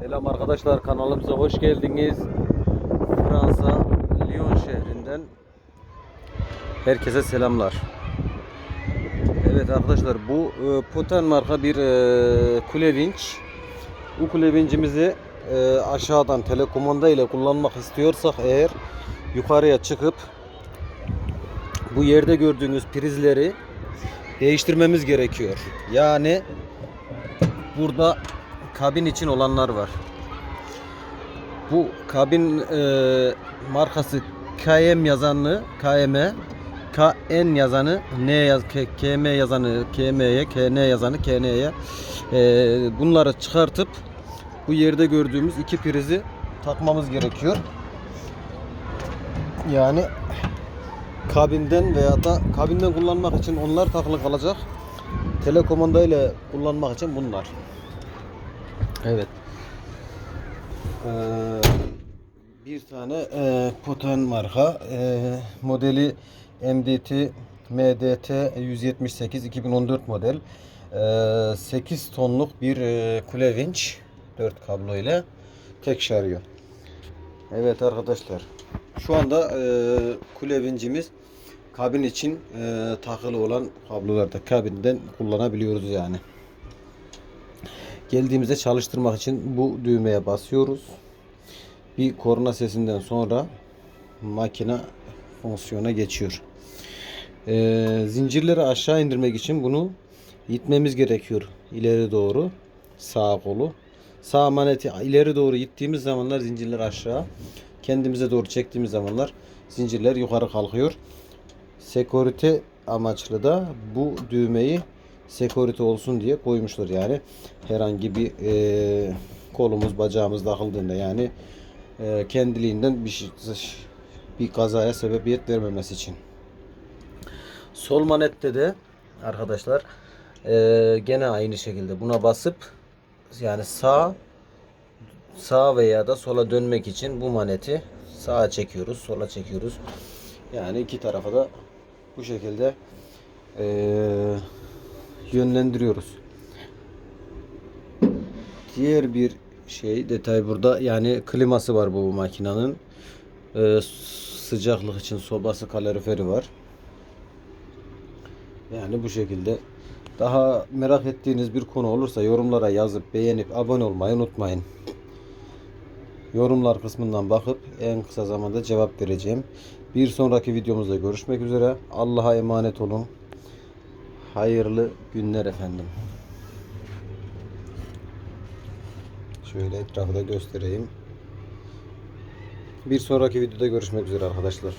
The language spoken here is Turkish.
Selam arkadaşlar kanalımıza hoş geldiniz. Fransa Lyon şehrinden herkese selamlar. Evet arkadaşlar bu e, Poten marka bir e, kule vinç. Bu kule vincimizi e, aşağıdan telekomanda ile kullanmak istiyorsak eğer yukarıya çıkıp bu yerde gördüğünüz prizleri değiştirmemiz gerekiyor. Yani burada kabin için olanlar var. Bu kabin e, markası KM yazanı KM KN yazanı N yaz KM yazanı KM'ye KN yazanı KN'ye e, bunları çıkartıp bu yerde gördüğümüz iki prizi takmamız gerekiyor. Yani kabinden veya da kabinden kullanmak için onlar takılı kalacak. Telekomanda ile kullanmak için bunlar. Evet. Ee, bir tane e, Poten marka e, modeli MDT MDT 178 2014 model e, 8 tonluk bir e, kule vinç 4 kablo ile tek şarıyor. Evet arkadaşlar. Şu anda e, kule vincimiz kabin için e, takılı olan kablolarda kabinden kullanabiliyoruz yani. Geldiğimizde çalıştırmak için bu düğmeye basıyoruz. Bir korna sesinden sonra makine fonksiyona geçiyor. Ee, zincirleri aşağı indirmek için bunu itmemiz gerekiyor. ileri doğru. Sağ kolu. Sağ maneti ileri doğru ittiğimiz zamanlar zincirler aşağı. Kendimize doğru çektiğimiz zamanlar zincirler yukarı kalkıyor. Sekurite amaçlı da bu düğmeyi sekurite olsun diye koymuşlar yani herhangi bir e, kolumuz bacağımız takıldığında yani e, kendiliğinden bir şey, bir kazaya sebebiyet vermemesi için. Sol manette de arkadaşlar e, gene aynı şekilde buna basıp yani sağ sağ veya da sola dönmek için bu maneti sağa çekiyoruz, sola çekiyoruz. Yani iki tarafa da bu şekilde eee yönlendiriyoruz. Diğer bir şey detay burada yani kliması var bu makinenin. Ee, sıcaklık için sobası kaloriferi var. Yani bu şekilde. Daha merak ettiğiniz bir konu olursa yorumlara yazıp beğenip abone olmayı unutmayın. Yorumlar kısmından bakıp en kısa zamanda cevap vereceğim. Bir sonraki videomuzda görüşmek üzere. Allah'a emanet olun. Hayırlı günler efendim. Şöyle etrafı da göstereyim. Bir sonraki videoda görüşmek üzere arkadaşlar.